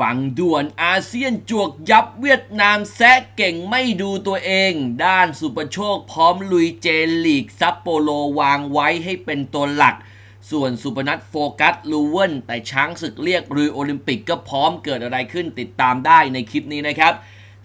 ฝั่งด่วนอาเซียนจวกยับเวียดนามแซะเก่งไม่ดูตัวเอง ด้านสุประโชคพร้อมลุยเจลีกซัปโปโลวางไว้ให้เป็นตัวหลัก ส่วนสุพนัทโฟกัสลูเวนแต่ช้างศึกเรียกรือโอลิมปิกก็พร้อมเกิดอะไรขึ้นติดตามได้ในคลิปนี้นะครับ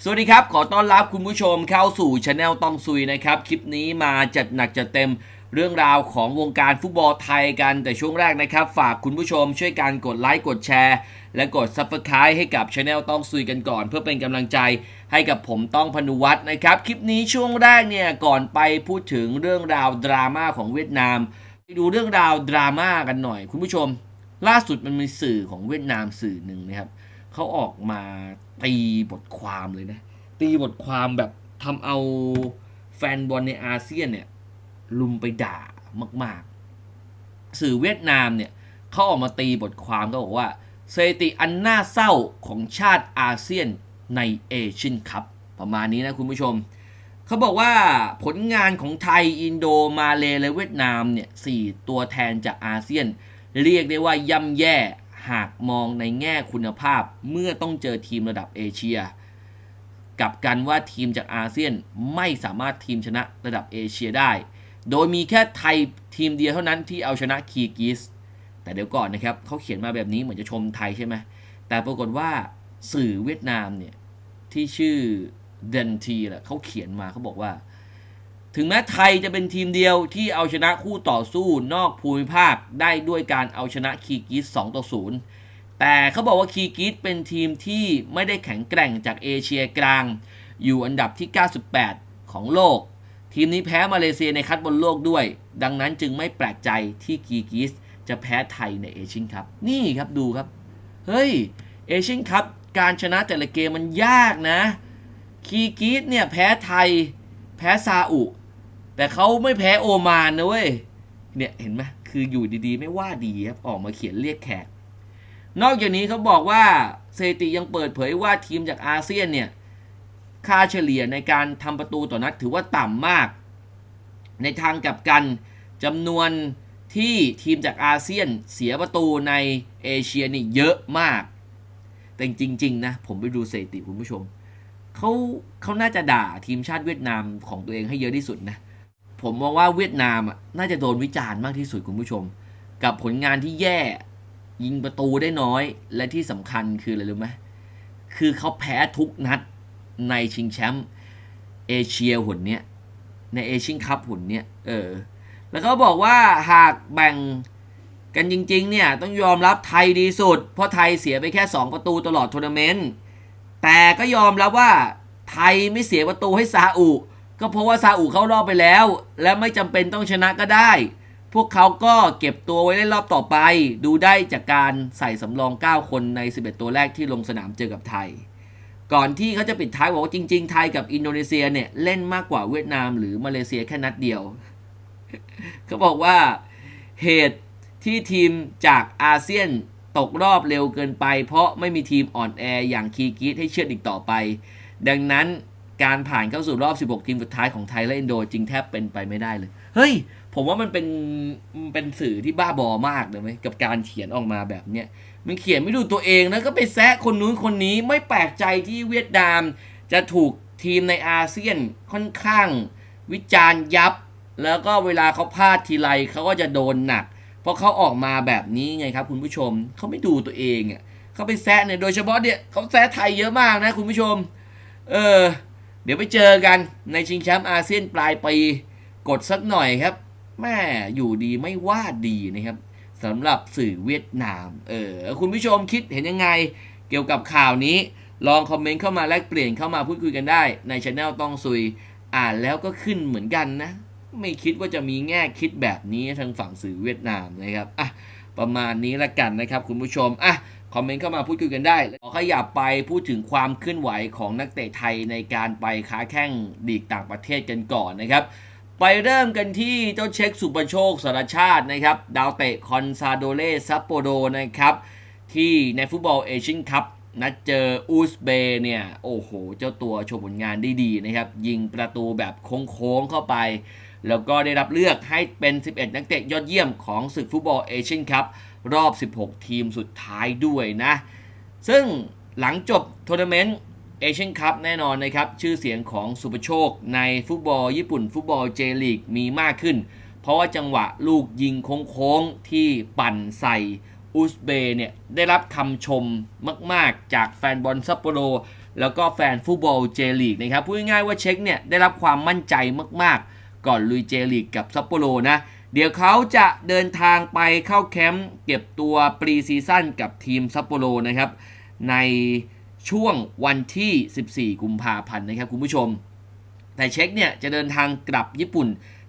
สวัสดีครับ ขอต้อนรับคุณผู้ชมเข้าสู่ช anel ต้องซุยนะครับ คลิปนี้มาจัดหนักจัดเต็ม เรื่องราวของวงการฟุตบอลไทยกันแต่ช่วงแรกนะครับ ฝากคุณผู้ชมช่วยการกดไลค์กดแชร์ และกด Subscribe ให้กับช anel ต้องซุยกันก่อน เพื่อเป็นกำลังใจให้กับผมต้องพนุวัฒน์นะครับ คลิปนี้ช่วงแรกเนี่ยก่อนไปพูดถึงเรื่องราวดราม่าของเวียดนามไปดูเรื่องราวดราม่ากันหน่อย คุณผู้ชม ล่าสุดมันมีสื่อของเวียดนามสื่อหนึ่งนะครับเขาออกมาตีบทความเลยนะตีบทความแบบทำเอาแฟนบอลในอาเซียนเนี่ย ลุมไปด่ามาก ๆ สื่อเวียดนามเนี่ยเขาออกมาตีบทความก็บอกว่าสถิติอันน่าเศร้าของชาติอาเซียนในเอเชียนคัพประมาณนี้นะคุณผู้ชม เขาบอกว่าผลงานของไทย อินโดมาเลและเวียดนามเนี่ยสี่ตัวแทนจากอาเซียน เรียกได้ว่าย่ำแย่หากมองในแง่คุณภาพเมื่อต้องเจอทีมระดับเอเชีย กับกันว่าทีมจากอาเซียนไม่สามารถทีมชนะระดับเอเชียได้ โดยมีแค่ไทยทีมเดียวเท่านั้นที่เอาชนะคีกิสแต่เดี๋ยวก่อนนะครับเขาเขียนมาแบบนี้เหมือนจะชมไทยใช่ไหมแต่ปรากฏว่าสื่อเวียดนามเนี่ยที่ชื่อเดนทีแหละเขาเขียนมาเขาบอกว่า ถึงแม้ไทยจะเป็นทีมเดียวที่เอาชนะคู่ต่อสู้นอกภูมิภาคได้ด้วยการเอาชนะคีกิส2ต่อ0แต่เขาบอกว่าคีกิสเป็นทีมที่ไม่ได้แข็งแกร่งจากเอเชียกลาง อยู่อันดับที่ 98 ของโลก ทีมนี้แพ้มาเลเซียในคัดบอลโลกด้วย ดังนั้นจึงไม่แปลกใจที่คีกิสจะแพ้ไทยในเอเชียนคัพนี่ครับดูครับ เฮ้ยเอเชียนคัพการชนะแต่ละเกมมันยากนะคีกิสเนี่ยแพ้ไทย แพ้ซาอุ แต่เขาไม่แพ้โอมานนะเว้ยเนี่ยเห็นไหมคืออยู่ดีๆ ไม่ว่าดีครับออกมาเขียนเรียกแขก นอกจากนี้เขาบอกว่าเซติยังเปิดเผยว่าทีมจากอาเซียนเนี่ย ค่าเฉลี่ยในการทำประตูต่อนัดถือว่าต่ำมาก ในทางกลับกันจำนวนที่ทีมจากอาเซียนเสียประตูในเอเชียนี่เยอะมาก แต่จริง ๆ นะ ผมไปดูสถิติคุณผู้ชมเขาเขาน่าจะด่าทีมชาติเวียดนามของตัวเองให้เยอะที่สุดนะ ผมมองว่าเวียดนามน่าจะโดนวิจารณ์มากที่สุดคุณผู้ชม กับผลงานที่แย่ยิงประตูได้น้อยและที่สำคัญคืออะไรรู้ไหมคือเขาแพ้ทุกนัด ในชิงแชมป์เอเชียหุ่นเนี้ยในเอเชียนคัพหุ่นเนี้ยเออแล้วก็บอกว่าหากแบ่งกันจริง ๆ เนี่ย ต้องยอมรับไทยดีสุด เพราะไทยเสียไปแค่ 2 ประตูตลอดทัวร์นาเมนต์แต่ก็ยอมรับว่าไทยไม่เสียประตูให้ซาอุ ก็เพราะว่าซาอุเข้ารอบไปแล้ว และไม่จำเป็นต้องชนะก็ได้ พวกเขาก็เก็บตัวไว้เล่นรอบต่อไป ดูได้จากการใส่สำรอง 9 คนใน 11 ตัวแรกที่ลงสนามเจอกับไทย ก่อนที่เขาจะปิดท้ายบอกว่าจริง ๆ ไทยกับอินโดนีเซียเนี่ยเล่นมากกว่าเวียดนามหรือมาเลเซียแค่นัดเดียว เขาบอกว่าเหตุที่ทีมจากอาเซียนตกรอบเร็วเกินไป เพราะไม่มีทีมอ่อนแออย่างคีกิสให้เชื่อดอีกต่อไป ดังนั้นการผ่านเข้าสู่รอบ 16 ทีมสุดท้ายของไทยและอินโดจึงแทบเป็นไปไม่ได้เลย เฮ้ย ผมว่ามันเป็นเป็นสื่อที่บ้าบอมากเลยไหมกับการเขียนออกมาแบบเนี้ยมันเขียนไม่ดูตัวเองแล้วก็ไปแซะคนนู้นคนนี้ไม่แปลกใจที่เวียดนาม จะถูกทีมในอาเซียนค่อนข้าง วิจารณ์ยับ แล้วก็เวลาเขาพลาดทีไรเขาก็จะโดนหนัก เพราะเขาออกมาแบบนี้ไงครับ คุณผู้ชมเขาไม่ดูตัวเองอะเขาไปแซะเนี่ยโดยเฉพาะเนี่ยเขาแซะไทยเยอะมากนะคุณผู้ชม เออ เดี๋ยวไปเจอกันในชิงแชมป์อาเซียนปลายปีกดสักหน่อยครับ แม่อยู่ดีไม่ว่าดีนะครับสำหรับสื่อเวียดนาม เออคุณผู้ชมคิดเห็นยังไงเกี่ยวกับข่าวนี้ ลองคอมเมนต์เข้ามาแลกเปลี่ยนเข้ามาพูดคุยกันได้ ในช anel ต้องซุย อ่านแล้วก็ขึ้นเหมือนกันนะ ไม่คิดว่าจะมีแง่คิดแบบนี้ทางฝั่งสื่อเวียดนามนะครับอะประมาณนี้ละกันนะครับ คุณผู้ชมอะคอมเมนต์เข้ามาพูดคุยกันได้ขอขยับไปพูดถึงความเคลื่อนไหวของนักเตะไทยในการไปค้าแข่งลีกต่างประเทศกันก่อนนะครับ ไปเริ่มกันที่เจ้าเช็คสุปโชคสารชาตินะครับ ดาวเตะคอนซาโดเลซัปโปโดนะครับ ที่ในฟุตบอลเอเชียนคัพนัดเจออูซเบเนี่ย โอ้โห เจ้าตัวโชว์ผลงานได้ดีนะครับ ยิงประตูแบบโค้งๆเข้าไป แล้วก็ได้รับเลือกให้เป็น 11 นักเตะยอดเยี่ยมของศึกฟุตบอลเอเชียนคัพรอบ 16 ทีมสุดท้ายด้วยนะ ซึ่งหลังจบทัวร์นาเมนต์ อเชียนคัพแน่นอนนะครับ ชื่อเสียงของสุปโชค ในฟุตบอลญี่ปุ่น ฟุตบอลเจลีกมีมากขึ้น เพราะว่าจังหวะลูกยิงโค้งๆ ที่ปั่นใส่อุซเบเนี่ย ได้รับคำชมมากๆ จากแฟนบอลซัปโปโร แล้วก็แฟนฟุตบอลเจลีกนะครับ พูดง่ายๆว่าเช็คเนี่ย ได้รับความมั่นใจมากๆ ก่อนลุยเจลีกกับซัปโปโรนะเดี๋ยวเขาจะเดินทางไปเข้าแคมป์เก็บตัวปรีซีซั่นกับทีมซัปโปโรนะครับ ใน ช่วงวันที่ 14 กุมภาพันธ์นะครับคุณผู้ชม แต่เช็คเนี่ยจะเดินทางกลับญี่ปุ่น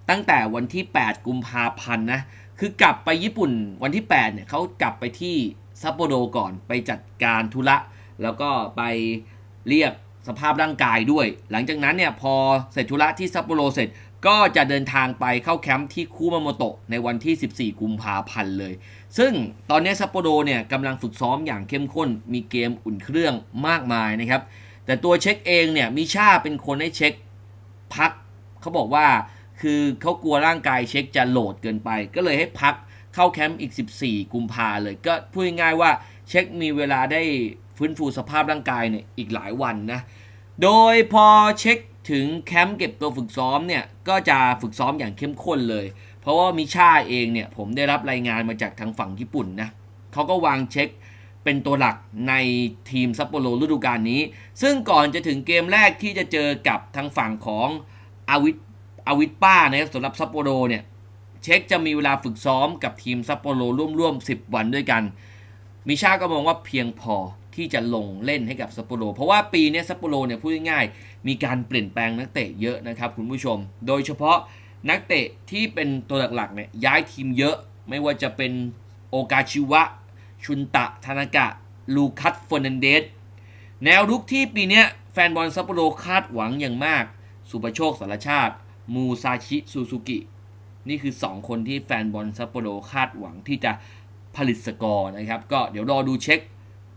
ตั้งแต่วันที่ 8 กุมภาพันธ์นะ คือกลับไปญี่ปุ่นวันที่ 8 เนี่ยเขากลับไปที่ซัปโปโรก่อนไปจัดการธุระ แล้วก็ไปเรียกสภาพร่างกายด้วย หลังจากนั้นเนี่ยพอเสร็จธุระที่ซัปโปโรเสร็จ ก็จะเดินทางไปเข้าแคมป์ที่คูมาโมโตะในวันที่ 14 กุมภาพันธ์เลย ซึ่งตอนนี้ซัปโปโรเนี่ยกำลังฝึกซ้อมอย่างเข้มข้น มีเกมอุ่นเครื่องมากมายนะครับ แต่ตัวเช็คเองเนี่ยมิชาเป็นคนให้เช็คพัก เขาบอกว่าคือเขากลัวร่างกายเช็คจะโหลดเกินไป ก็เลยให้พักเข้าแคมป์อีก 14 กุมภาเลย ก็พูดง่ายๆว่าเช็คมีเวลาได้ฟื้นฟูสภาพร่างกายเนี่ยอีกหลายวันนะ โดยพอเช็ค ถึงแคมป์เก็บตัวฝึกซ้อมเนี่ยก็จะฝึกซ้อมอย่างเข้มข้นเลย เพราะว่ามิชาเองเนี่ยผมได้รับรายงานมาจากทางฝั่งญี่ปุ่นนะเขาก็วางเช็คเป็นตัวหลักในทีมซัปโปโรฤดูกาลนี้ ซึ่งก่อนจะถึงเกมแรกที่จะเจอกับทางฝั่งของอาวิทอาวิทป้านะครับสำหรับซัปโปโรเนี่ยเช็คจะมีเวลาฝึกซ้อมกับทีมซัปโปโรร่วมๆ 10 วันด้วยกัน มิชาก็มองว่าเพียงพอ ที่จะลงเล่นให้กับซัปโปโร เพราะว่าปีนี้ซัปโปโรเนี่ยพูดง่ายๆมีการเปลี่ยนแปลงนักเตะเยอะนะครับคุณผู้ชม โดยเฉพาะนักเตะที่เป็นตัวหลักๆเนี่ยย้ายทีมเยอะ ไม่ว่าจะเป็นโอกาชิวะ ชุนตะธนากะ ลูคัสเฟอร์นันเดสแนวรุกที่ปีนี้แฟนบอลซัปโปโรคาดหวังอย่างมาก สุประโชคสารชาติ มูซาชิซูซูกิ นี่คือ 2 คนที่แฟนบอลซัปโปโรคาดหวังที่จะผลิตสกอร์นะครับ ก็เดี๋ยวรอดูเช็ค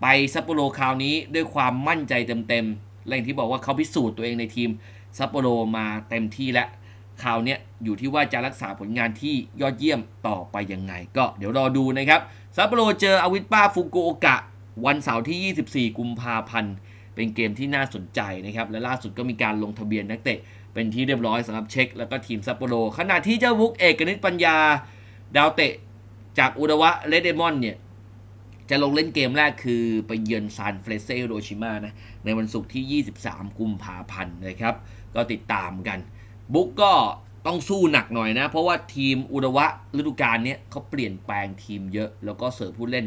ไปซัปโปโรคราวนี้ด้วยความมั่นใจเต็มๆและอย่างที่บอกว่าเขาพิสูจน์ตัวเองในทีมซัปโปโรมาเต็มที่แล้วคราวนี้อยู่ที่ว่าจะรักษาผลงานที่ยอดเยี่ยมต่อไปยังไง ก็เดี๋ยวรอดูนะครับซัปโปโรเจออาวิทป้าฟุกุโอกะ วันเสาร์ที่ 24 กุมภาพันธ์เป็นเกมที่น่าสนใจนะครับ และล่าสุดก็มีการลงทะเบียนนักเตะ เป็นที่เรียบร้อยสำหรับเช็ค แล้วก็ทีมซัปโปโรขณะที่เจ้าวุกเอกนิตปัญญา ดาวเตะจากอุดวะเลดเดมอนเนี่ย จะลงเล่นเกมแรกคือไปเยือนซานเฟรเซโรชิมานะ ในวันศุกร์ที่ 23 กุมภาพันธ์นะครับ ก็ติดตามกัน บุ๊กก็ต้องสู้หนักหน่อยนะ เพราะว่าทีมอุดวะฤดูกาลเนี้ยเขาเปลี่ยนแปลงทีมเยอะ แล้วก็เสิร์ฟผู้เล่น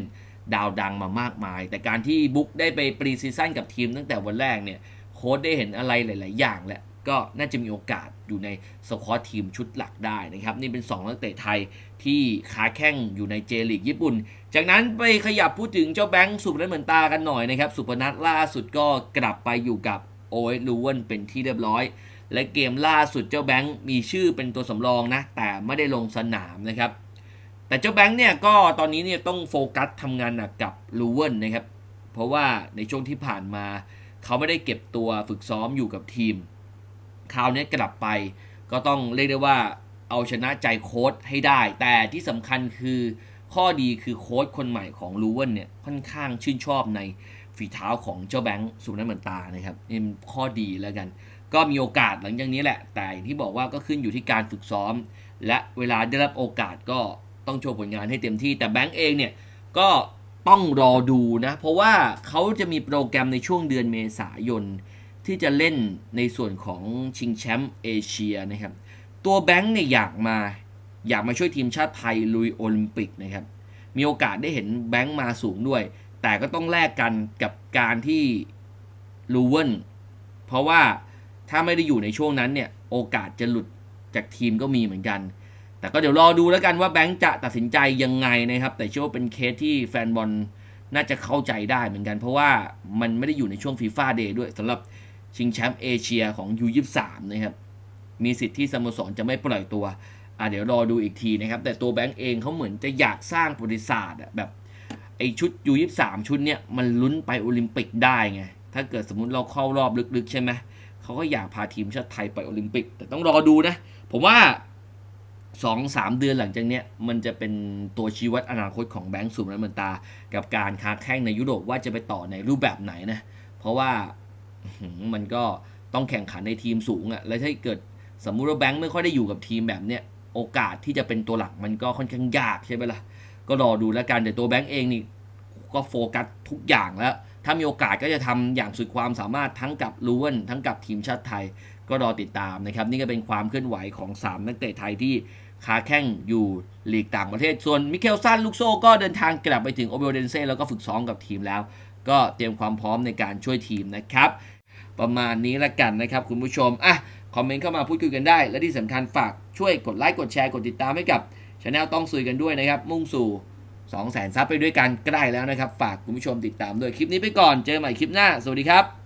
ดาวดังมามากมาย แต่การที่บุ๊กได้ไปปรีซีซั่นกับทีมตั้งแต่วันแรกเนี่ย โค้ชได้เห็นอะไรหลาย ๆ อย่างแหละ ก็น่าจะมีโอกาสอยู่ในสควอตทีมชุดหลักได้นะครับ นี่เป็น 2 นักเตะไทยที่ขาแข้งอยู่ในเจลีกญี่ปุ่น จากนั้นไปขยับพูดถึงเจ้าแบงค์สุพนัทเหมือนตากันหน่อยนะครับ สุพนัทล่าสุดก็กลับไปอยู่กับโอเอลูเวนเป็นที่เรียบร้อย และเกมล่าสุดเจ้าแบงค์มีชื่อเป็นตัวสำรองนะ แต่ไม่ได้ลงสนามนะครับ แต่เจ้าแบงค์เนี่ยก็ตอนนี้เนี่ยต้องโฟกัสทำงานหนักกับลูเวนนะครับ เพราะว่าในช่วงที่ผ่านมา เขาไม่ได้เก็บตัวฝึกซ้อมอยู่กับทีม คราวนี้กลับไป ก็ต้องเรียกได้ว่าเอาชนะใจโค้ชให้ได้ แต่ที่สำคัญคือข้อดีคือโค้ชคนใหม่ของลูเวนเนี่ยค่อนข้างชื่นชอบในฝีเท้าของเจ้าแบงค์สุนันเหมือนตานะครับนี่เป็นข้อดีแล้วกัน ก็มีโอกาสหลังจากนี้แหละ แต่อย่างที่บอกว่าก็ขึ้นอยู่ที่การฝึกซ้อม และเวลาได้รับโอกาสก็ต้องโชว์ผลงานให้เต็มที่ แต่แบงค์เองเนี่ยก็ต้องรอดูนะ เพราะว่าเขาจะมีโปรแกรมในช่วงเดือนเมษายน ที่จะเล่นในส่วนของชิงแชมป์เอเชียนะครับ ตัวแบงค์เนี่ยอยากมาอยากมาช่วยทีมชาติไทยลุยโอลิมปิกนะครับ มีโอกาสได้เห็นแบงค์มาสูงด้วย แต่ก็ต้องแลกกันกับการที่ลูเวนเพราะว่าถ้าไม่ได้อยู่ในช่วงนั้นเนี่ยโอกาสจะหลุดจากทีมก็มีเหมือนกัน แต่ก็เดี๋ยวรอดูแล้วกันว่าแบงค์จะตัดสินใจยังไงนะครับ แต่เชื่อว่าเป็นเคสที่แฟนบอลน่าจะเข้าใจได้เหมือนกัน เพราะว่ามันไม่ได้อยู่ในช่วงฟีฟ่าเดย์ด้วยสำหรับ ชิงแชมป์เอเชียของ U23 นะครับ มีสิทธิ์ที่สโมสรจะไม่ปล่อยตัว อะเดี๋ยวรอดูอีกทีนะครับ แต่ตัวแบงก์เองเขาเหมือนจะอยากสร้างประวัติศาสตร์แบบไอชุด U23 ชุดเนี้ยมันลุ้นไปโอลิมปิกได้ไง ถ้าเกิดสมมติเราเข้ารอบลึกๆ ใช่ไหม เขาก็อยากพาทีมชาติไทยไปโอลิมปิก แต่ต้องรอดูนะ ผมว่าสองสามเดือนหลังจากเนี้ยมันจะเป็นตัวชี้วัดอนาคตของแบงก์สุนทรเมืนตา กับการค้าแข้งในยุโรปว่าจะไปต่อในรูปแบบไหนนะ เพราะว่า มันก็ต้องแข่งขันในทีมสูงอะ่ะ แล้วถ้าเกิดสมมุติว่าแบงค์ไม่ค่อยได้อยู่กับทีมแบบเนี้ย โอกาสที่จะเป็นตัวหลักมันก็ค่อนข้างยากใช่ไหมล่ะ ก็รอดูแล้วกันแต่ตัวแบงค์เองนี่ก็โฟกัสทุกอย่างแล้ว ถ้ามีโอกาสก็จะทำอย่างสุดความสามารถทั้งกับลูเวนทั้งกับทีมชาติไทย ก็รอติดตามนะครับ นี่ก็เป็นความเคลื่อนไหวของ 3 นักเตะไทยที่ค้าแข้งอยู่ลีกต่างประเทศ ส่วนมิเคลซันลูกโซก็เดินทางกลับไปถึงโอเบลเดนเซ่แล้วก็ฝึกซ้อมกับทีมแล้ว ก็เตรียมความพร้อมในการช่วยทีมนะครับ ประมาณนี้ละกันนะครับคุณผู้ชมอะคอมเมนต์เข้ามาพูดคุยกันได้ และที่สำคัญฝากช่วยกดไลค์กดแชร์กดติดตามให้กับช anel ต้องซุยกันด้วยนะครับ มุ่งสู่2 0 0 0 0 0ซับไปด้วยกันก็ได้แล้วนะครับ ฝากคุณผู้ชมติดตามด้วยคลิปนี้ไปก่อนเจอใหม่คลิปหน้า สวัสดีครับ